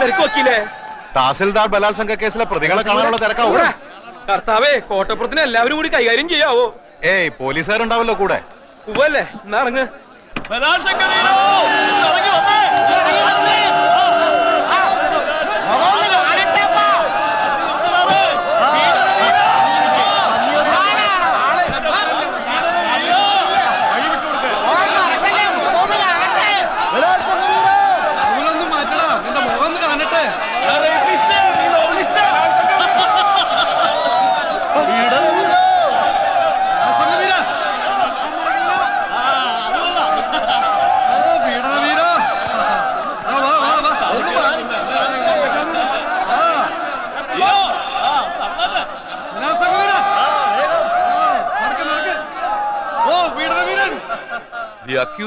തിരക്ക് വെക്കില്ലേ തഹസിൽദാർ ബലാത്സംഗ കേസിലെ പ്രതികളെ കാണാനുള്ള തിരക്കാവും. കർത്താവേ കോട്ടപ്പുറത്തിന് എല്ലാവരും കൂടി കൈകാര്യം ചെയ്യാവോ? ഏയ് പോലീസുകാരുണ്ടാവല്ലോ കൂടെ. ഉവല്ലേ എന്നാ ഇറങ്ങ്. മാറ്റടാ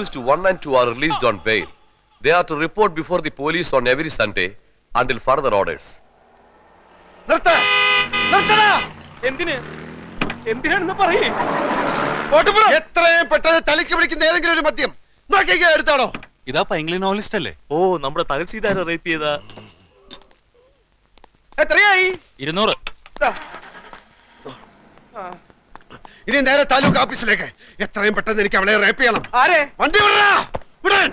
accused 1 and 2 are released on bail. They are to report before the police on every Sunday until further orders. എന്തിന്? എന്തിനാണെന്ന് പറയേ. എത്രയും പെട്ടെന്ന് തലയ്ക്ക് പിടിക്കുന്ന ഏതെങ്കിലും ഒരു മദ്യം. നോക്കിക്ക എടുത്താണോ ഇതാ പൈംഗ്ലി നോവലിസ്റ്റ് അല്ലേ? ഓ നമ്മുടെ തകൽ സീതാര റേപ്പ് ചെയ്ത. എത്രയായി? ഇരുന്നൂറ്. ഇനി നേരെ താലൂക്ക് ഓഫീസിലേക്ക്. എത്രയും പെട്ടെന്ന് എനിക്ക് അവളെ റേപ്പ് ചെയ്യണം. ആരെ? വണ്ടി വിടടാ. വിടാൻ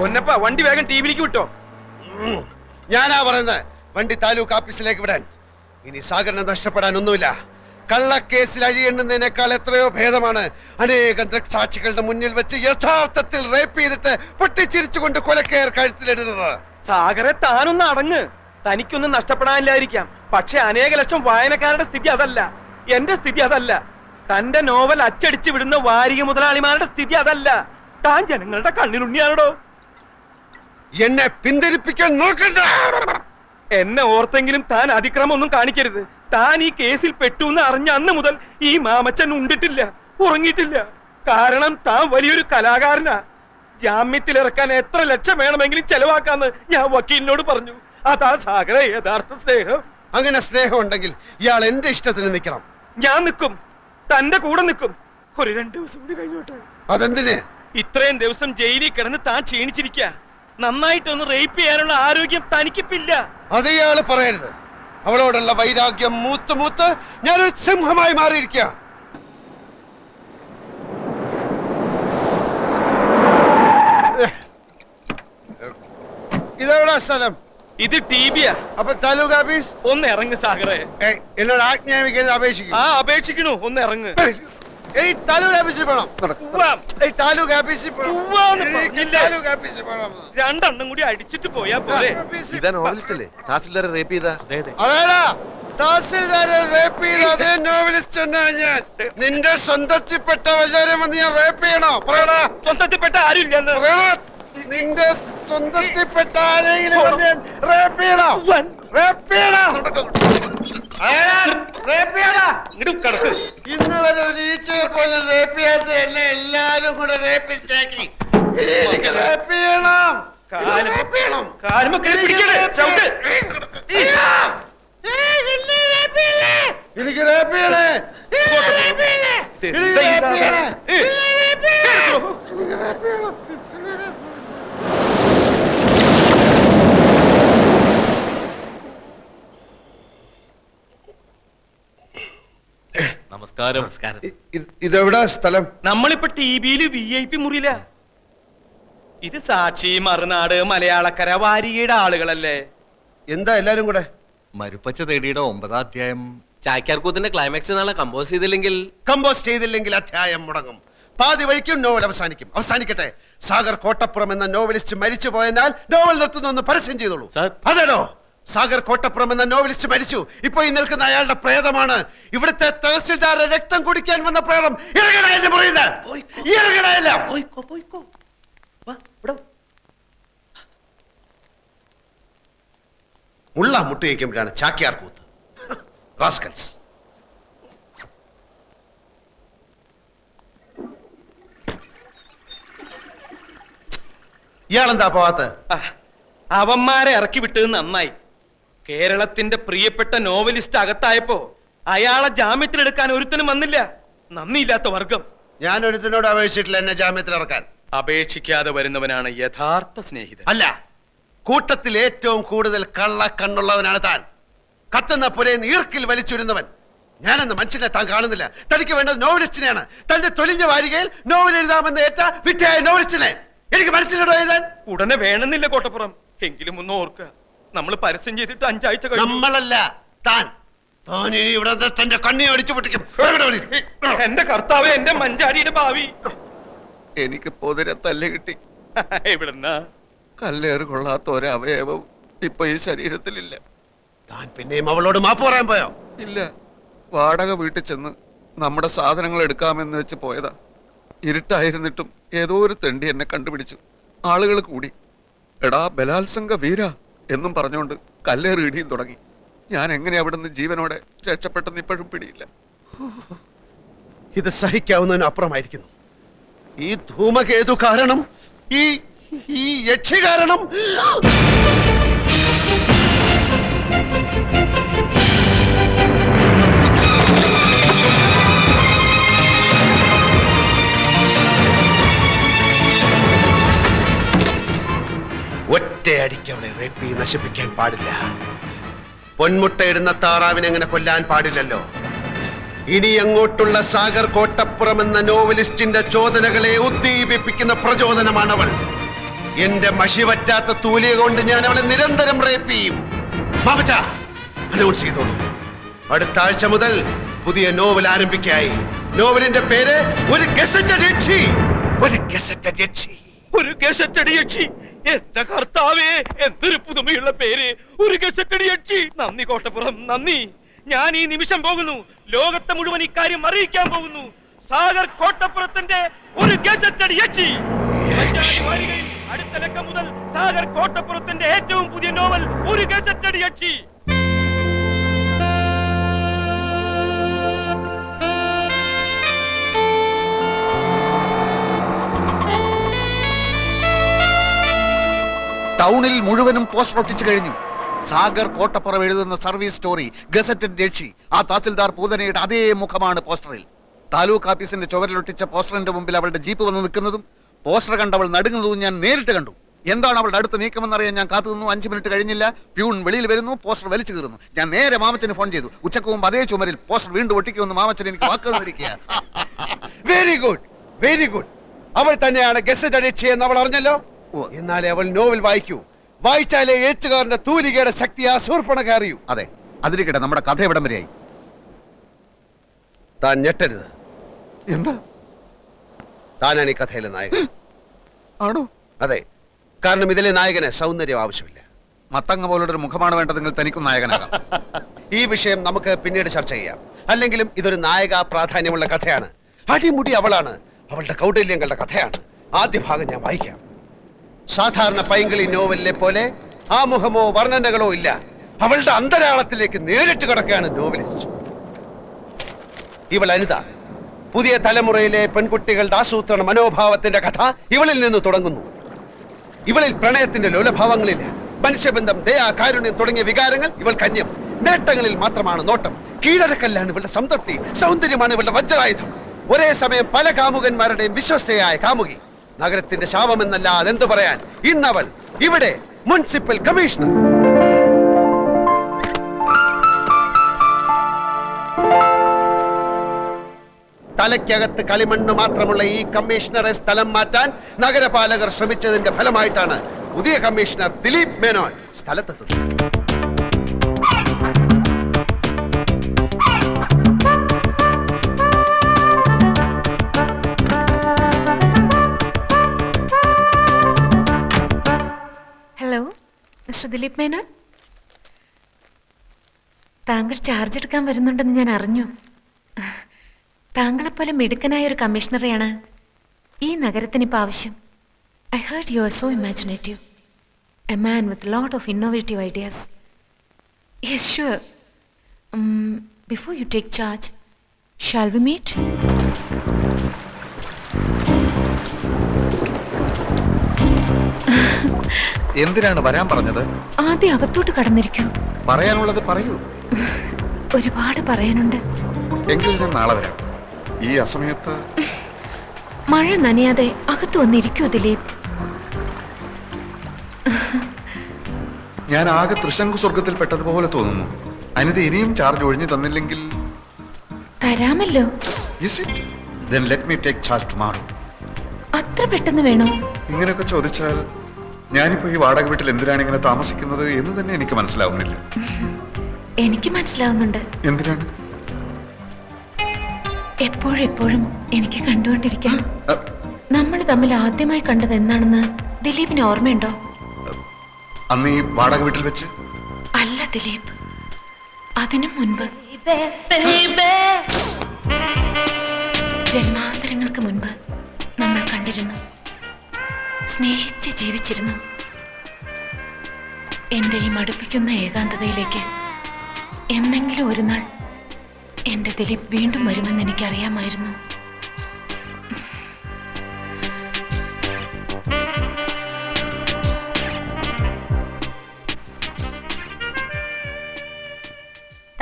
പൊന്നപ്പ വണ്ടി വേഗം ടി വിയിലേക്ക് വിട്ടോ. ഉം. ഞാനാ പറയുന്നത് വണ്ടി താലൂക്ക് ഓഫീസിലേക്ക് വിടാൻ. ഇനി സാഗരനെ നഷ്ടപ്പെടാൻ ഒന്നുമില്ല കള്ളക്കേസിൽ അഴിയെണ്ണുന്നതിനേക്കാൾ എത്രയോ ഭേദമാണ്. അനേകം ദൃക്സാക്ഷികളുടെ മുന്നിൽ വെച്ച് യഥാർത്ഥത്തിൽ റേപ്പ് ചെയ്തിട്ട് പൊട്ടിച്ചിരിച്ചുകൊണ്ട് കൊലക്കയർ കഴുത്തിലിടുന്നത്. സാഗരെ താനൊന്ന് അടങ്ങ്. തനിക്കൊന്നും നഷ്ടപ്പെടാനില്ലായിരിക്കാം. പക്ഷെ അനേക ലക്ഷം വായനക്കാരുടെ സ്ഥിതി അതല്ല. എന്റെ സ്ഥിതി അതല്ല. തന്റെ നോവൽ അച്ചടിച്ചു വിടുന്ന വാരിക മുതലാളിമാരുടെ സ്ഥിതി അതല്ല. താൻ ജനങ്ങളുടെ കണ്ണിലുണ്ണിയാണോ എന്നെ പിന്തിരിപ്പിക്കാൻ നോക്കണ്ട. എന്നെ ഓർത്തെങ്കിലും താൻ അതിക്രമം ഒന്നും കാണിക്കരുത്. താൻ ഈ കേസിൽ പെട്ടു എന്ന് അറിഞ്ഞ അന്ന് മുതൽ ഈ മാമച്ചൻ ഉണ്ടിട്ടില്ല ഉറങ്ങിയിട്ടില്ല. കാരണം താൻ വലിയൊരു കലാകാരനാ. ജാമ്യത്തിലിറക്കാൻ എത്ര ലക്ഷം വേണമെങ്കിലും ചെലവാക്കാന്ന് ഞാൻ വക്കീലിനോട് പറഞ്ഞു. അതാ സാഗര യഥാർത്ഥ സ്നേഹം. അങ്ങനെ സ്നേഹം ഉണ്ടെങ്കിൽ ഇയാൾ എന്റെ ഇഷ്ടത്തിന് നിൽക്കണം. ഞാൻ നിൽക്കും. തന്റെ കൂടെ നിൽക്കും. ഒരു രണ്ട് ദിവസം കൂടി കഴിഞ്ഞോട്ടെ അതെന്തിന്? ഇത്രയും ദിവസം ജയിലിൽ കിടന്ന് താൻ ക്ഷീണിച്ചിരിക്ക. നന്നായിട്ടൊന്ന് റേപ്പ് ചെയ്യാനുള്ള ആരോഗ്യം തനിക്കിപ്പില്ല. അത് ഇയാൾ പറയരുത്. അവളോടുള്ള വൈരാഗ്യം മൂത്ത് മൂത്ത് ഞാനൊരു സിംഹമായി മാറിയിരിക്കുക ഇതെവിടാ സ്ഥലം? ഇത് ടി ബിയാ അപ്പൊ താലൂക്ക് ഓഫീസ്? ഒന്ന് ഇറങ്ങ് സാഗറേ. ഏയ്, എന്നോട് ആജ്ഞാപിക്കുന്നത് അപേക്ഷിക്കും. ആ അപേക്ഷിക്കണു. ഒന്ന് ഇറങ്ങ്. ഏയ് താലൂക്ക് ഓഫീസിൽ പോണം. ഉവ്വ. ഏയ് താലൂക്ക് ഓഫീസിൽ പോണം. ഉവ്വാന്ന് എനിക്ക് പറഞ്ഞില്ലേ? താലൂക്ക് ഓഫീസിൽ പോണം. രണ്ടെണ്ണം കൂടി അടിച്ചിട്ട് പോയാ പോലെ ഓഫീസിൽ ഇതാ നോവലിസ്റ്റ് അല്ലേ തഹസിൽദാരെ റേപ്പ് ചെയ്ത? അതെ അതെ. അതേടാ തഹസിൽദാരെ റേപ്പ് ചെയ്ത അതേ നോവലിസ്റ്റ് എന്നാ ഞാൻ. നിന്റെ സ്വന്തത്തിൽപ്പെട്ട വല്ലവരെ വന്ന് ഞാൻ റേപ്പ് ചെയ്യണോ? പറയടാ. സ്വന്തത്തിൽപ്പെട്ട ആരും ഇല്ലെന്ന് പറയടാ. നിന്റെ സ്വന്തത്തിൽപ്പെട്ട ആരെങ്കിലും വന്ന് റേപ്പ് ചെയ്യണോ? റേപ്പ് ചെയ്യണോ? ഇന്ന് വരെ ഒരു ഈച്ചയെ പോലും റേപ്പ് ചെയ്യാത്ത എന്നെ എല്ലാരും കൂടെ റേപ്പിസ്റ്റ് ആക്കി എനിക്ക് റേപ്പ് ചെയ്യണം? റേപ്പ് ചെയ്യണം. എനിക്ക് റേപ്പ് ചെയ്യണേ. റേപ്പ് ചെയ്യണേ? റേപ്പ് ചെയ്യണേ? നമസ്കാരം. ഇ- ഇതെവിടാ സ്ഥലം? നമ്മളിപ്പോ ടി വിയിൽ വി ഐ പി മുറിയില. ഇത് സാക്ഷി മറുനാട് മലയാളക്കര വാരികയുടെ ആളുകളല്ലേ? എന്താ എല്ലാരും കൂടെ? മരുപ്പച്ച തേടിയുടെ ഒമ്പതാം അധ്യായം. ചാക്യാർകൂത്തിന്റെ ക്ലൈമാക്സ് നാളെ കമ്പോസ് ചെയ്തില്ലെങ്കിൽ? കമ്പോസ് ചെയ്തില്ലെങ്കിൽ അധ്യായം മുടങ്ങും. പാതി വഴിക്കും നോവൽ അവസാനിക്കും. അവസാനിക്കട്ടെ. സാഗർ കോട്ടപ്പുറം എന്ന നോവലിസ്റ്റ് മരിച്ചു പോയെന്നാൽ നോവൽ നിർത്തുന്നു പരസ്യം ചെയ്തോളൂ. അതേടോ? സാഗർ കോട്ടപ്പുറം എന്ന നോവലിസ്റ്റ് മരിച്ചു. ഇപ്പൊ ഈ നിൽക്കുന്ന അയാളുടെ പ്രേതമാണ്. ഇവിടുത്തെ തഹസിൽദാരെ രക്തം കുടിക്കാൻ വന്ന പ്രേതം. ഇറങ്ങണയല്ലേ പറയുന്നത് ഇറങ്ങണയല്ല? പോയിക്കോ പോയിക്കോ. മുള്ള മുട്ടയിക്കുമ്പോഴാണ് ചാക്യാർ കൂത്ത്. റാസ്കൽസ്. ഇയാളെന്താ പോവാത്ത? അവന്മാരെ ഇറക്കി വിട്ടത് നന്നായി. കേരളത്തിന്റെ പ്രിയപ്പെട്ട നോവലിസ്റ്റ് അകത്തായപ്പോ അയാളെ ജാമ്യത്തിലെടുക്കാൻ ഒരുത്തനും വന്നില്ല. നന്ദിയില്ലാത്ത വർഗം. ഞാൻ ഒരുത്തിനോട് അപേക്ഷിച്ചിട്ടില്ല എന്നെ ജാമ്യത്തിൽ ഇറക്കാൻ. അപേക്ഷിക്കാതെ വരുന്നവനാണ് യഥാർത്ഥ സ്നേഹിതൻ. അല്ല കൂട്ടത്തിൽ ഏറ്റവും കൂടുതൽ കള്ള കണ്ണുള്ളവനാണ് താൻ. കത്തുന്ന പുരയിൽ നീർക്കിൽ വലിച്ചുരുന്നവൻ. ഞാനെന്ന് മനുഷ്യനെ താൻ കാണുന്നില്ല. തനിക്ക് വേണ്ടത് നോവലിസ്റ്റിനെയാണ്. തന്റെ തൊലിഞ്ഞ വാരികയിൽ നോവൽ എഴുതാമെന്ന് ഏറ്റ വിദ്യയായ നോവലിസ്റ്റിനെ. എനിക്ക് മനസ്സിലോ എഴുതാൻ? ഉടനെ വേണമെന്നില്ല കോട്ടപ്പുറം. എങ്കിലും ഒന്ന് ഓർക്കുക. നമ്മൾ പരസ്യം ചെയ്തിട്ട് അഞ്ചാഴ്ച നമ്മളല്ല. താൻ. താൻ ഇനി ഇവിടെ നിന്ന് തന്റെ കണ്ണി അടിച്ചു പൊട്ടിക്കും. ഇവിടെ വിളി. എന്റെ കർത്താവ് എന്റെ മഞ്ചാടിയുടെ ഭാവി. എനിക്ക് പൊതിരെ തല്ല് കിട്ടി. എവിടുന്നാ? കല്ലേറ് കൊള്ളാത്ത ഒരവയവം ഇപ്പൊ ഈ ശരീരത്തിലില്ല. താൻ പിന്നെയും അവളോട് മാപ്പ് പറയാൻ പോയോ? ഇല്ല. വാടക വീട്ടിൽ ചെന്ന് നമ്മുടെ സാധനങ്ങൾ എടുക്കാമെന്ന് വെച്ച് പോയതാ. ഇരുട്ടായിരുന്നിട്ടും ഏതോ ഒരു തെണ്ടി എന്നെ കണ്ടുപിടിച്ചു. ആളുകൾ കൂടി. എടാ ബലാത്സംഗ വീര. എന്നും പറഞ്ഞുകൊണ്ട് കല്ലേറ് ഇടിയും തുടങ്ങി. ഞാൻ എങ്ങനെ അവിടുന്ന് ജീവനോടെ രക്ഷപ്പെട്ടെന്ന് ഇപ്പോഴും പിടിയില്ല. ഇത് സഹിക്കാവുന്നതിന് അപ്പുറമായിരിക്കുന്നു. ഈ ധൂമകേതു കാരണം ഈ ഈ യക്ഷി കാരണം. ഒറ്റയടിക്ക് അവളെ റേപ്പ് ചെയ്ത് നശിപ്പിക്കാൻ പാടില്ല. പൊന്മുട്ടയിടുന്ന താറാവിനെ അങ്ങനെ കൊല്ലാൻ പാടില്ലല്ലോ. ഇനി അങ്ങോട്ടുള്ള സാഗർ കോട്ടപ്പുറം എന്ന നോവലിസ്റ്റിന്റെ ചോദനകളെ ഉദ്ദീപിപ്പിക്കുന്ന പ്രചോദനമാണ് അവൾ എന്റെ മഷി പറ്റാത്ത തൂലിക കൊണ്ട് ഞാൻ അവളെ നിരന്തരം റേപ്പ് ചെയ്യും. ചെയ്തോളൂ. അടുത്ത ആഴ്ച മുതൽ പുതിയ നോവൽ ആരംഭിക്കായി. നോവലിന്റെ പേര് ഒരു ഗസറ്റഡ് യക്ഷി. ഒരു ഗസറ്റഡ് യക്ഷി. ഒരു ഗസറ്റ് എന്റെ കർത്താവേ എന്തൊരു പുതുമയുള്ള പേര്. ഒരു ഗസറ്റടി അടിച്ചി. നന്ദി കോട്ടപ്പുറം നന്ദി. ഞാൻ ഈ നിമിഷം പോകുന്നു. ലോകത്തെ മുഴുവൻ ഇക്കാര്യം അറിയിക്കാൻ പോകുന്നു. സാഗർ കോട്ടപ്പുറത്തിന്റെ ഒരു ഗസറ്റടി അച്ചി അടുത്ത ലക്കം മുതൽ സാഗർ കോട്ടപ്പുറത്തിന്റെ ഏറ്റവും പുതിയ നോവൽ ഒരു ഗസറ്റടി ടൗണിൽ മുഴുവനും പോസ്റ്റർ ഒട്ടിച്ചു കഴിഞ്ഞു. സാഗർ കോട്ടപ്പുറം എഴുതുന്ന സർവീസ് സ്റ്റോറി ഗസറ്റഡ് രക്ഷി ആ തഹസിൽദാർ പൂതനയുടെ അതേ മുഖമാണ് പോസ്റ്ററിൽ. താലൂക്ക് ഓഫീസിന്റെ ചുവരിലൊട്ടിച്ച പോസ്റ്ററിന്റെ മുമ്പിൽ അവളുടെ ജീപ്പ് വന്ന് നിൽക്കുന്നതും പോസ്റ്റർ കണ്ടവൾ നടുങ്ങുന്നതും ഞാൻ നേരിട്ട് കണ്ടു. എന്താണ് അവളുടെ അടുത്ത നീക്കമെന്നറിയാൻ ഞാൻ കാത്തു നിന്നു? അഞ്ച് മിനിറ്റ് കഴിഞ്ഞില്ല. പ്യൂൺ വെളിയിൽ വരുന്നു പോസ്റ്റർ വലിച്ചു കീറുന്നു. ഞാൻ നേരെ മാമച്ചന് ഫോൺ ചെയ്തു. ഉച്ചയ്ക്ക് മുമ്പ് അതേ ചുമരിൽ പോസ്റ്റർ വീണ്ടും ഒട്ടിക്കുമെന്ന് മാമച്ചൻ എനിക്ക് വാക്ക് വെരി ഗുഡ് വെരി ഗുഡ് അവൾ തന്നെയാണ് ഗസറ്റ് അടിച്ചെന്ന് അവൾ അറിഞ്ഞല്ലോ. എന്നാലേ അവൾ നോവൽ വായിക്കൂ. വായിച്ചാലേ എഴുത്തുകാരന്റെ തൂലികയുടെ ശക്തി ആ കയറിയൂ. അതെ അതിരിക്കട്ടെ നമ്മുടെ കഥ എവിടം വരെയായി. താൻ ഞെട്ടരുത്. എന്താ? താനാണ് ഈ കഥയിലെ നായകൻ. ആണോ? അതെ കാരണം ഇതിലെ നായകന് സൗന്ദര്യം ആവശ്യമില്ല. മത്തങ്ങ പോലുള്ളൊരു മുഖമാണ് വേണ്ടതെങ്കിൽ തനിക്കും നായകനാകാം. ഈ വിഷയം നമുക്ക് പിന്നീട് ചർച്ച ചെയ്യാം. അല്ലെങ്കിലും ഇതൊരു നായക പ്രാധാന്യമുള്ള കഥയാണ്. അടിമുടി അവളാണ്. അവളുടെ കൗടല്യങ്ങളുടെ കഥയാണ്. ആദ്യ ഭാഗം ഞാൻ വായിക്കാം. സാധാരണ പൈങ്കിളി നോവലിലെ പോലെ ആമുഖമോ വർണനകളോ ഇല്ല. അവളുടെ അന്തരാളത്തിലേക്ക് നേരിട്ട് കിടക്കുകയാണ് നോവലിസ്റ്റ്. ഇവൾ അനിത. പുതിയ തലമുറയിലെ പെൺകുട്ടികളുടെ ആസൂത്രണ മനോഭാവത്തിന്റെ കഥ ഇവളിൽ നിന്ന് തുടങ്ങുന്നു. ഇവളിൽ പ്രണയത്തിന്റെ ലോലഭാവങ്ങളില്ല. മനുഷ്യബന്ധം ദയാ കാരുണ്യം തുടങ്ങിയ വികാരങ്ങൾ ഇവൾ കന്യം. നേട്ടങ്ങളിൽ മാത്രമാണ് നോട്ടം. കീഴടക്കല്ലാണ് ഇവളുടെ സംതൃപ്തി. സൗന്ദര്യമാണ് ഇവളുടെ വജ്രായുധം. ഒരേ സമയം പല കാമുകന്മാരുടെയും വിശ്വസ്തയായ കാമുകി. നഗരത്തിന്റെ ശാപമെന്നല്ലാതെ എന്തു പറയാൻ? ഇന്നവൾ ഇവിടെ മുനിസിപ്പൽ കമ്മീഷണർ. തലയ്ക്കകത്ത് കളിമണ്ണ് മാത്രമുള്ള ഈ കമ്മീഷണറെ സ്ഥലം മാറ്റാൻ നഗരപാലകർ ശ്രമിച്ചതിന്റെ ഫലമായിട്ടാണ് പുതിയ കമ്മീഷണർ ദിലീപ് മേനോൻ സ്ഥലത്തെത്തുന്നത്. മിസ്റ്റർ ദിലീപ് മേനോൻ? താങ്കൾ ചാർജ് എടുക്കാൻ വരുന്നുണ്ടെന്ന് ഞാൻ അറിഞ്ഞു. താങ്കളെപ്പോലെ മിടുക്കനായ ഒരു കമ്മീഷണറെയാണ് ഈ നഗരത്തിന് ഇപ്പോൾ ആവശ്യം. I heard you are so imaginative a man with lot of innovative ideas yes sure before you take charge shall we meet എന്തിനാണ് വരാൻ പറഞ്ഞത്? ആദ്യം അകത്തോട്ട് കടന്നിരിക്കൂ. പറയാനുള്ളത് പറയൂ. ഒരുപാട് പറയാനുണ്ട്. എങ്കിൽ ഞാൻ നാളെ വരാം. ഈ അസമയത്ത് മഴ നനയാതെ അകത്ത് വന്നിരിക്കൂ ദിലീപ്. ഞാൻ ആകെ തൃശങ്കു സ്വർഗത്തിൽ പെട്ടതുപോലെ തോന്നുന്നു. അനിത ഇനിയും ചാർജ് ഒഴിഞ്ഞു തന്നില്ലെങ്കിൽ തരാമല്ലോ. അത്ര പെട്ടെന്ന് വേണോ? ഇങ്ങനെയൊക്കെ ചോദിച്ചാൽ ഞാനിപ്പോ ഈ വാടക വീട്ടിൽ എന്തിനാണ് ഇങ്ങനെ താമസിക്കുന്നത് എന്ന് തന്നെ എനിക്ക് മനസ്സിലാവുന്നില്ല. എനിക്ക് മനസ്സിലാവുന്നുണ്ട്. എന്തിനാണ്? എപ്പോഴും എപ്പോഴും എനിക്ക് കണ്ടുകൊണ്ടിരിക്കാൻ. നമ്മൾ തമ്മിൽ ആദ്യമായി കണ്ടത് എന്നാണെന്ന് ദിലീപിന് ഓർമ്മയുണ്ടോ? അന്ന് ഈ വാടക വീട്ടിൽ വെച്ച്? അല്ല ദിലീപ്. അതിനു മുൻപ്. ജന്മാന്തരങ്ങൾക്ക് മുൻപ് നമ്മൾ കണ്ടിരുന്നു. സ്നേഹിച്ച് ജീവിച്ചിരുന്നു. എന്റെ ഈ മടുപ്പിക്കുന്ന ഏകാന്തതയിലേക്ക് എന്നെങ്കിലും ഒരു നാൾ എന്റെ ദിലീപ് വീണ്ടും വരുമെന്ന് എനിക്കറിയാമായിരുന്നു.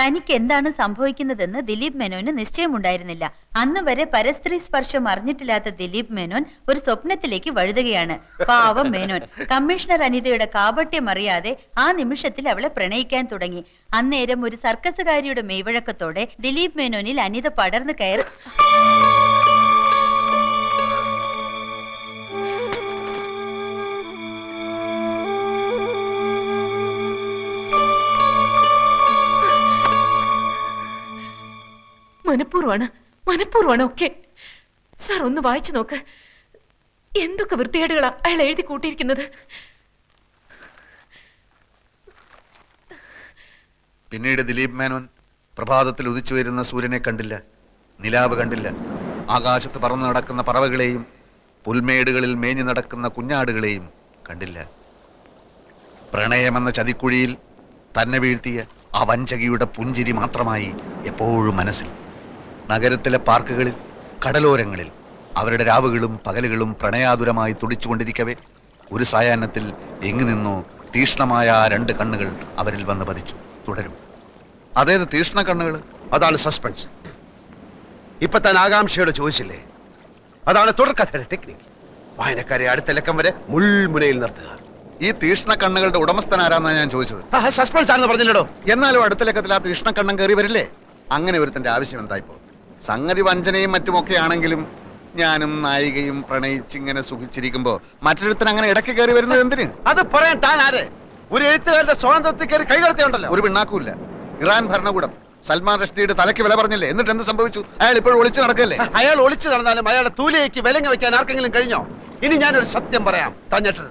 തനിക്ക് എന്താണ് സംഭവിക്കുന്നതെന്ന് ദിലീപ് മേനോന് നിശ്ചയമുണ്ടായിരുന്നില്ല. അന്ന് വരെ പരസ്ത്രീ സ്പർശം അറിഞ്ഞിട്ടില്ലാത്ത ദിലീപ് മേനോൻ ഒരു സ്വപ്നത്തിലേക്ക് വഴുതുകയാണ്. പാവം മേനോൻ. കമ്മീഷണർ അനിതയുടെ കാപട്യം അറിയാതെ ആ നിമിഷത്തിൽ അവളെ പ്രണയിക്കാൻ തുടങ്ങി. അന്നേരം ഒരു സർക്കസുകാരിയുടെ മെയ്വഴക്കത്തോടെ ദിലീപ് മേനോനിൽ അനിത പടർന്നു കയറി. മനഃപൂർവമാണ് മനഃപൂർവമാണ് ഒക്കെ. സാർ ഒന്ന് വായിച്ചു നോക്ക്. എന്തൊക്കെ വൃത്തികേടുകളാ അയാൾ എഴുതി കൂട്ടിയിരിക്കുന്നത്? പിന്നീട് ദിലീപ് മേനോൻ പ്രഭാതത്തിൽ ഉദിച്ചു വരുന്ന സൂര്യനെ കണ്ടില്ല നിലാവ് കണ്ടില്ല. ആകാശത്ത് പറന്നു നടക്കുന്ന പറവകളെയും പുൽമേടുകളിൽ മേഞ്ഞു നടക്കുന്ന കുഞ്ഞാടുകളെയും കണ്ടില്ല. പ്രണയമെന്ന ചതിക്കുഴിയിൽ തന്നെ വീഴ്ത്തിയ ആ വഞ്ചകിയുടെ പുഞ്ചിരി മാത്രമായി എപ്പോഴും മനസ്സിൽ. നഗരത്തിലെ പാർക്കുകളിൽ കടലോരങ്ങളിൽ അവരുടെ രാവുകളും പകലുകളും പ്രണയാതുരമായി തുടിച്ചുകൊണ്ടിരിക്കവേ ഒരു സായാഹ്നത്തിൽ എങ്ങു നിന്നോ തീഷ്ണമായ ആ രണ്ട് കണ്ണുകൾ അവരിൽ വന്ന് പതിച്ചു. തുടരും. അതേത് തീഷ്ണ കണ്ണുകൾ അതാണ് സസ്പെൻസ് ഇപ്പൊ താൻ ആകാംക്ഷയോട് ചോദിച്ചില്ലേ? അതാണ് തുടർക്കഥയുടെ ടെക്നിക്ക് വായനക്കാരെ അടുത്ത ലക്കം വരെ മുൾമുനയിൽ നിർത്തുക. ഈ തീഷ്ണ കണ്ണുകളുടെ ഉടമസ്ഥൻ ആരാന്നാണ് ഞാൻ ചോദിച്ചത്? സസ്പെൻസ് ആണെന്ന് പറഞ്ഞില്ലടോ. എന്നാലും അടുത്ത ലക്കത്തിൽ ആ തീഷ്ണ കണ്ണം കയറി വരില്ലേ? അങ്ങനെ ഒരുത്തന്റെ ആവശ്യം എന്തായിപ്പോ? സംഗതി വഞ്ചനയും മറ്റുമൊക്കെ ആണെങ്കിലും ഞാനും നായികയും പ്രണയിച്ചിങ്ങനെ സുഖിച്ചിരിക്കുമ്പോ മറ്റൊരുത്തൻ അങ്ങനെ ഇടയ്ക്ക് കയറി വരുന്നത് എന്തിന്? അത് പറയാൻ താൻ ആരെ? ഒരു എഴുത്തുകാരുടെ സ്വാതന്ത്ര്യത്തിൽ കയറി കൈകടത്തിയുണ്ടല്ലോ ഒരു പിണ്ണാക്കൂല്ല ഇറാൻ ഭരണകൂടം. സൽമാൻ റഷ്ദിയുടെ തലയ്ക്ക് വില പറഞ്ഞില്ലേ? എന്നിട്ട് എന്ത് സംഭവിച്ചു? അയാൾ ഇപ്പോൾ ഒളിച്ചു നടക്കല്ലേ അയാൾ ഒളിച്ചു നടന്നാലും അയാളുടെ തൂലിയേക്ക് വിലങ്ങ് വെക്കാൻ ആർക്കെങ്കിലും കഴിഞ്ഞോ? ഇനി ഞാനൊരു സത്യം പറയാം. തന്നിട്ട്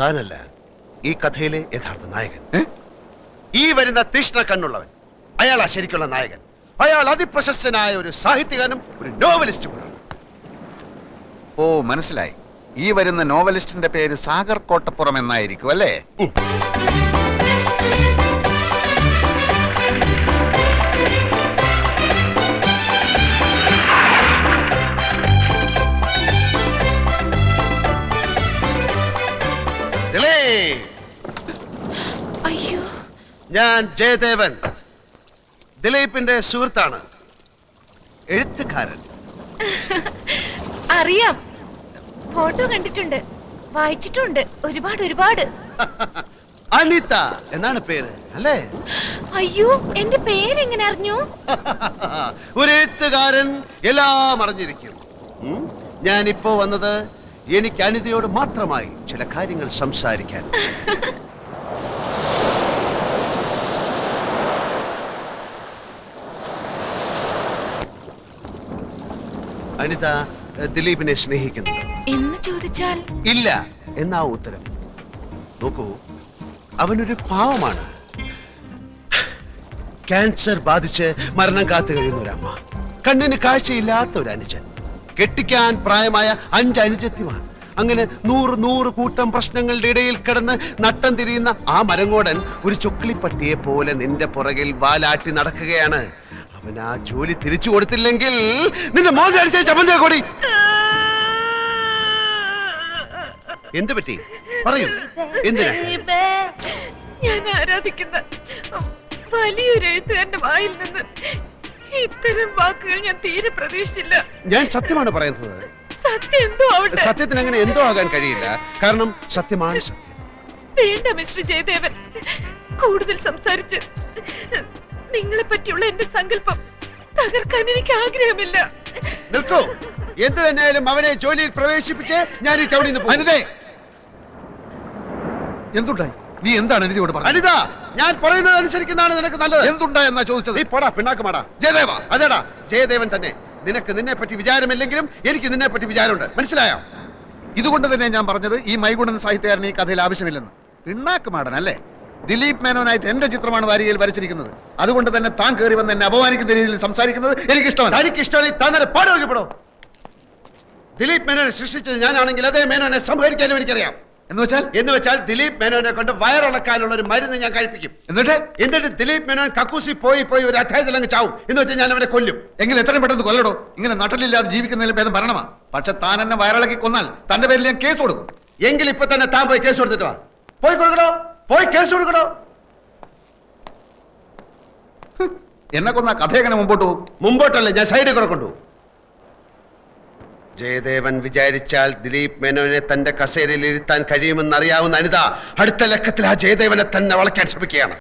താനല്ല ഈ കഥയിലെ യഥാർത്ഥ നായകൻ. ഈ വരുന്ന തീഷ്ണ കണ്ണുള്ളവൻ. അയാളാ ശരിക്കുള്ള നായകൻ. അയാൾ അതിപ്രശസ്തനായ ഒരു സാഹിത്യകാരനും ഒരു നോവലിസ്റ്റും ഓ മനസ്സിലായി. ഈ വരുന്ന നോവലിസ്റ്റിന്റെ പേര് സാഗർ കോട്ടപ്പുറം എന്നായിരിക്കും അല്ലേ? അയ്യോ. ഞാൻ ജയദേവൻ. ദിലീപിന്റെ സുഹൃത്താണ്. എഴുത്തുകാരൻ. അറിയാം. ഫോട്ടോ കണ്ടിട്ടുണ്ട്. വായിച്ചിട്ടുണ്ട്. ഒരുപാട് ഒരുപാട്. അനിത എന്നാണ് പേര് അല്ലേ? അയ്യോ എന്റെ പേര് എങ്ങനെ അറിഞ്ഞു? ഒരു എഴുത്തുകാരൻ എല്ലാം അറിഞ്ഞിരിക്കും. ഞാൻ ഞാനിപ്പോ വന്നത് എനിക്ക് അനിതയോട് മാത്രമായി ചില കാര്യങ്ങൾ സംസാരിക്കാൻ. അനിത ദിലീപിനെ സ്നേഹിക്കുന്നു. എന്ന് ചോദിച്ചാൽ? ഇല്ല എന്നാ ഉത്തരം. നോക്കൂ അവനൊരു പാവമാണ്. ക്യാൻസർ ബാധിച്ച് മരണം കാത്തു കഴിയുന്ന ഒരമ്മ. കണ്ണിന് കാഴ്ചയില്ലാത്ത ഒരു അനുജൻ. കെട്ടിക്കാൻ പ്രായമായ അഞ്ച് അനുജത്തിമാർ. അങ്ങനെ നൂറ് നൂറ് കൂട്ടം പ്രശ്നങ്ങളുടെ ഇടയിൽ കിടന്ന് നട്ടം തിരിയുന്ന ആ മരങ്ങോടൻ ഒരു ചുക്ലിപ്പട്ടിയെ പോലെ നിന്റെ പുറകിൽ വാലാട്ടി നടക്കുകയാണ്. അവൻ ആ ജോലി തിരിച്ചു കൊടുത്തില്ലെങ്കിൽ നിന്റെ മോൻ അടിച്ച ചമ്മന്തിയെ കൊടി. എന്ത് പറ്റി? പറയൂ. എന്തിനാ? ഞാൻ ആരാധിക്കുന്ന വലിയൊരു എഴുത്തുകാരന്റെ വായിൽ നിന്ന് ഇത്തരം വാക്കുകൾ ഞാൻ തീരെ പ്രതീക്ഷിച്ചില്ല. ഞാൻ സത്യമാണ് പറയുന്നത്. സത്യം എന്തോ ആവട്ടെ? സത്യത്തിന് അങ്ങനെ എന്തോ ആകാൻ കഴിയില്ല. കാരണം സത്യമാണ് സത്യം. വേണ്ട മിസ്റ്റർ ജയദേവൻ. കൂടുതൽ സംസാരിച്ച് നിങ്ങളെ പറ്റിയുള്ള എന്റെ സങ്കല്പം തകർക്കാൻ എനിക്ക് ആഗ്രഹമില്ല. നിൽക്കൂ. എന്ത് തന്നെയായാലും അവനെ ജോലിയിൽ പ്രവേശിപ്പിച്ച് ഞാൻ ഈ ടൗണിൽ അനിതേ! എന്തുണ്ടായി? നീ എന്താണ് അനിതയോട് പറഞ്ഞത്? അനിത ഞാൻ പറയുന്നത് അനുസരിക്കുന്നതാണ് നിനക്ക് നല്ലത്. എന്തുണ്ടാ എന്നാ ചോദിച്ചത്? നീ പോടാ പിണ്ണാക്കുമാടാ ജയദേവ! അതേടാ ജയദേവൻ തന്നെ. നിനക്ക് നിന്നെ പറ്റി വിചാരമില്ലെങ്കിലും എനിക്ക് നിന്നെ പറ്റി വിചാരമുണ്ട്. മനസ്സിലായോ? ഇതുകൊണ്ട് തന്നെ ഞാൻ പറഞ്ഞത് ഈ മൈഗുണൻ സാഹിത്യകാരൻ ഈ കഥയിൽ ആവശ്യമില്ലെന്ന്. പിണ്ണാക്ക് മാടൻ അല്ലേ ദിലീപ് മേനോനായിട്ട് എന്റെ ചിത്രമാണ് വാരികയിൽ വരച്ചിരിക്കുന്നത്. അതുകൊണ്ട് തന്നെ താൻ കയറി വന്ന് എന്നെ അപമാനിക്കുന്ന രീതിയിൽ സംസാരിക്കുന്നത് എനിക്ക് ഇഷ്ടമാണ് തനിക്ക് താൻ തന്നെ പാടൊഴുകപ്പെടോ ദിലീപ് മേനോനെ സൃഷ്ടിച്ചത് ഞാനാണെങ്കിൽ അതേ മേനോനെ സംഹരിക്കാനും എനിക്കറിയാം. എന്ന് വെച്ചാൽ? എന്ന് വെച്ചാൽ ദിലീപ് മേനോനെ കൊണ്ട് വയറിളക്കാനുള്ള ഒരു മരുന്ന് ഞാൻ കഴിപ്പിക്കും. എന്നിട്ട്? എന്നിട്ട് ദിലീപ് മേനോൻ കക്കൂസി പോയി പോയി ഒരു അധ്യായത്തിൽ അങ്ങ് ചാവും. എന്ന് വെച്ചാൽ ഞാൻ അവനെ കൊല്ലും. എങ്കിൽ എത്രയും പെട്ടെന്ന് കൊല്ലടോ. ഇങ്ങനെ നട്ടലില്ലാതെ ജീവിക്കുന്നതിലും ഭേദം ഭരണമാ. പക്ഷെ താൻ എന്നെ വയറിളക്കി കൊന്നാൽ തന്റെ പേരിൽ ഞാൻ കേസ് കൊടുക്കും. എങ്കിൽ ഇപ്പൊ തന്നെ താൻ പോയി കേസ് കൊടുത്തിട്ട് വാ. പോയി കൊടുക്കണോ പോയി കേസ് കൊടുക്കണോ? എന്നെ കൊന്ന കഥ എങ്ങനെ മുമ്പോട്ട് പോകും? മുമ്പോട്ടല്ലേ ഞാൻ സൈഡിൽ കൂടെ കൊണ്ടുപോകും. ജയദേവൻ വിചാരിച്ചാൽ ദിലീപ് മേനോനെ തന്റെ കസേരയിൽ ഇരുത്താൻ കഴിയുമെന്ന് അറിയാവുന്ന അനിത അടുത്ത ലക്കത്തിൽ ആ ജയദേവനെ തന്നെ വളയ്ക്കാൻ ശ്രമിക്കുകയാണ്.